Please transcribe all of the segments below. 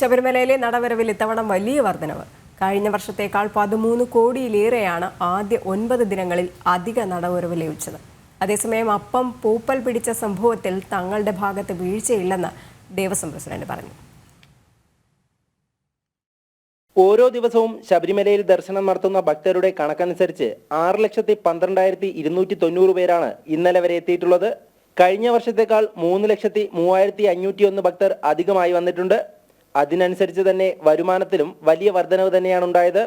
ശബരിമലയിലെ നടവരവിൽ ഇത്തവണ വലിയ വർധനവ്. കഴിഞ്ഞ വർഷത്തേക്കാൾ പതിമൂന്ന് കോടിയിലേറെയാണ് ആദ്യ ഒൻപത് ദിനങ്ങളിൽ അധിക നടവരവ് ലഭിച്ചത്. അതേസമയം അപ്പം പൂപ്പൽ പിടിച്ച സംഭവത്തിൽ തങ്ങളുടെ ഭാഗത്ത് വീഴ്ചയില്ലെന്ന് ദേവസ്വം പ്രസിഡന്റ് പറഞ്ഞു. ഓരോ ദിവസവും ശബരിമലയിൽ ദർശനം നടത്തുന്ന ഭക്തരുടെ കണക്കനുസരിച്ച് ആറ് ലക്ഷത്തി പന്ത്രണ്ടായിരത്തി ഇരുന്നൂറ്റി തൊണ്ണൂറ് പേരാണ് ഇന്നലെ വരെ എത്തിയിട്ടുള്ളത്. കഴിഞ്ഞ വർഷത്തേക്കാൾ മൂന്ന് ലക്ഷത്തി മൂവായിരത്തി അഞ്ഞൂറ്റി ഒന്ന് ഭക്തർ അധികമായി വന്നിട്ടുണ്ട്. അതിനനുസരിച്ച് തന്നെ വരുമാനത്തിലും വലിയ വർധനവ് തന്നെയാണ് ഉണ്ടായത്.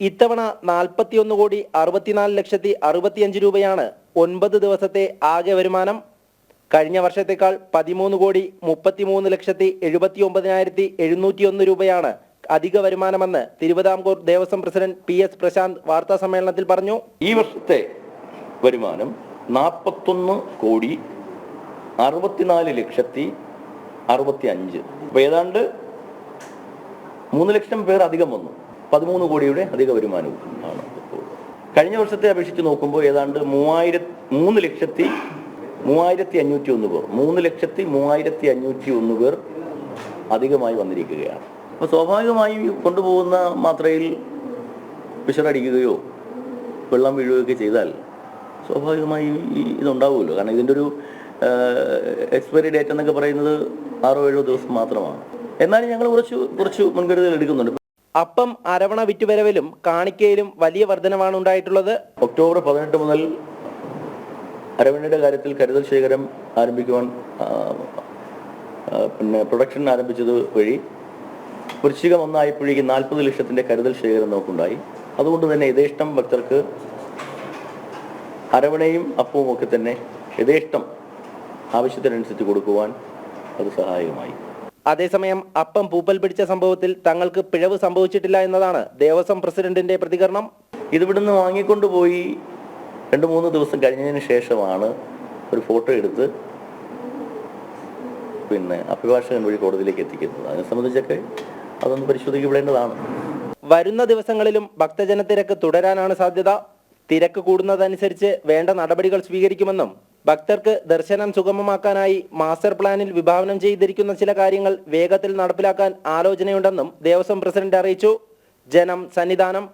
ഇത്തവണ നാൽപ്പത്തിയൊന്ന് കോടി അറുപത്തിനാല് ലക്ഷത്തി അറുപത്തിയഞ്ച് രൂപയാണ് ഒൻപത് ദിവസത്തെ ആകെ വരുമാനം. കഴിഞ്ഞ വർഷത്തേക്കാൾ പതിമൂന്ന് കോടി മുപ്പത്തിമൂന്ന് ലക്ഷത്തി എഴുപത്തി ഒമ്പതിനായിരത്തി എഴുന്നൂറ്റി ഒന്ന് രൂപയാണ് അധിക വരുമാനമെന്ന് Thiruvithamkoor Devaswom president P S Prasanth വാർത്താ സമ്മേളനത്തിൽ പറഞ്ഞു. ഈ വർഷത്തെ വരുമാനം നാൽപ്പത്തൊന്ന് കോടി അറുപത്തിനാല് ലക്ഷത്തി അറുപത്തി അഞ്ച് ഏതാണ്ട് മൂന്ന് ലക്ഷം പേർ അധികം വന്നു. പതിമൂന്ന് കോടിയുടെ അധിക വരുമാനവും ആണ് കഴിഞ്ഞ വർഷത്തെ അപേക്ഷിച്ച് നോക്കുമ്പോൾ ഏതാണ്ട് മൂവായിര മൂന്ന് ലക്ഷത്തി മൂവായിരത്തി അഞ്ഞൂറ്റി ഒന്ന് പേർ. മൂന്ന് ലക്ഷത്തി മൂവായിരത്തി അഞ്ഞൂറ്റി ഒന്ന് പേർ അധികമായി വന്നിരിക്കുകയാണ്. അപ്പോൾ സ്വാഭാവികമായി കൊണ്ടുപോകുന്ന മാത്രയിൽ വിഷറടിക്കുകയോ വെള്ളം വീഴുകയൊക്കെ ചെയ്താൽ സ്വാഭാവികമായി ഇതുണ്ടാവുമല്ലോ. കാരണം ഇതിന്റെ ഒരു എക്സ്പയറി ഡേറ്റ് എന്നൊക്കെ പറയുന്നത് ആറോ ഏഴോ ദിവസം മാത്രമാണ്. എന്നാലും ഞങ്ങൾ കുറച്ച് കുറച്ച് മുൻകരുതൽ എടുക്കുന്നുണ്ട്. അപ്പം അരവണ വിറ്റുവരവിലും കാണിക്കയിലും വലിയ വർധനമാണ് ഉണ്ടായിട്ടുള്ളത്. ഒക്ടോബർ പതിനെട്ട് മുതൽ അരവണയുടെ കാര്യത്തിൽ കരുതൽ ശേഖരം ആരംഭിക്കുവാൻ പിന്നെ പ്രൊഡക്ഷൻ ആരംഭിച്ചത് വഴി വൃശ്ചികം ഒന്നായപ്പോഴേക്ക് നാൽപ്പത് ലക്ഷത്തിന്റെ കരുതൽ ശേഖരം നമുക്കുണ്ടായി. അതുകൊണ്ട് തന്നെ യഥേഷ്ടം ഭക്തർക്ക് അരവണയും അപ്പവും ഒക്കെ തന്നെ യഥേഷ്ടം ആവശ്യത്തിനനുസരിച്ച് കൊടുക്കുവാൻ അത് സഹായകമായി. അതേസമയം അപ്പം പൂപ്പൽ പിടിച്ച സംഭവത്തിൽ തങ്ങൾക്ക് പിഴവ് സംഭവിച്ചിട്ടില്ല എന്നതാണ് ദേവസ്വം പ്രസിഡന്റിന്റെ പ്രതികരണം. ഇതിവിടുന്ന് വാങ്ങിക്കൊണ്ടുപോയി രണ്ട് മൂന്ന് ദിവസം കഴിഞ്ഞതിന് ശേഷമാണ് ഒരു ഫോട്ടോ എടുത്ത് പിന്നെ അഭിഭാഷകൻ വഴി കോടതിയിലേക്ക് എത്തിക്കുന്നത്. അതിനെ സംബന്ധിച്ചൊക്കെ അതൊന്ന് പരിശോധിക്കപ്പെടേണ്ടതാണ്. വരുന്ന ദിവസങ്ങളിലും ഭക്തജനത്തിരക്ക് തുടരാനാണ് സാധ്യത. തിരക്ക് കൂടുന്നതനുസരിച്ച് വേണ്ട നടപടികൾ സ്വീകരിക്കുമെന്നും ഭക്തർക്ക് ദർശനം സുഗമമാക്കാനായി മാസ്റ്റർ പ്ലാനിൽ വിഭാവനം ചെയ്തിരിക്കുന്ന ചില കാര്യങ്ങൾ വേഗത്തിൽ നടപ്പിലാക്കാൻ ആലോചനയുണ്ടെന്നും ദേവസ്വം പ്രസിഡന്റ് അറിയിച്ചു. ജനം സന്നിധാനം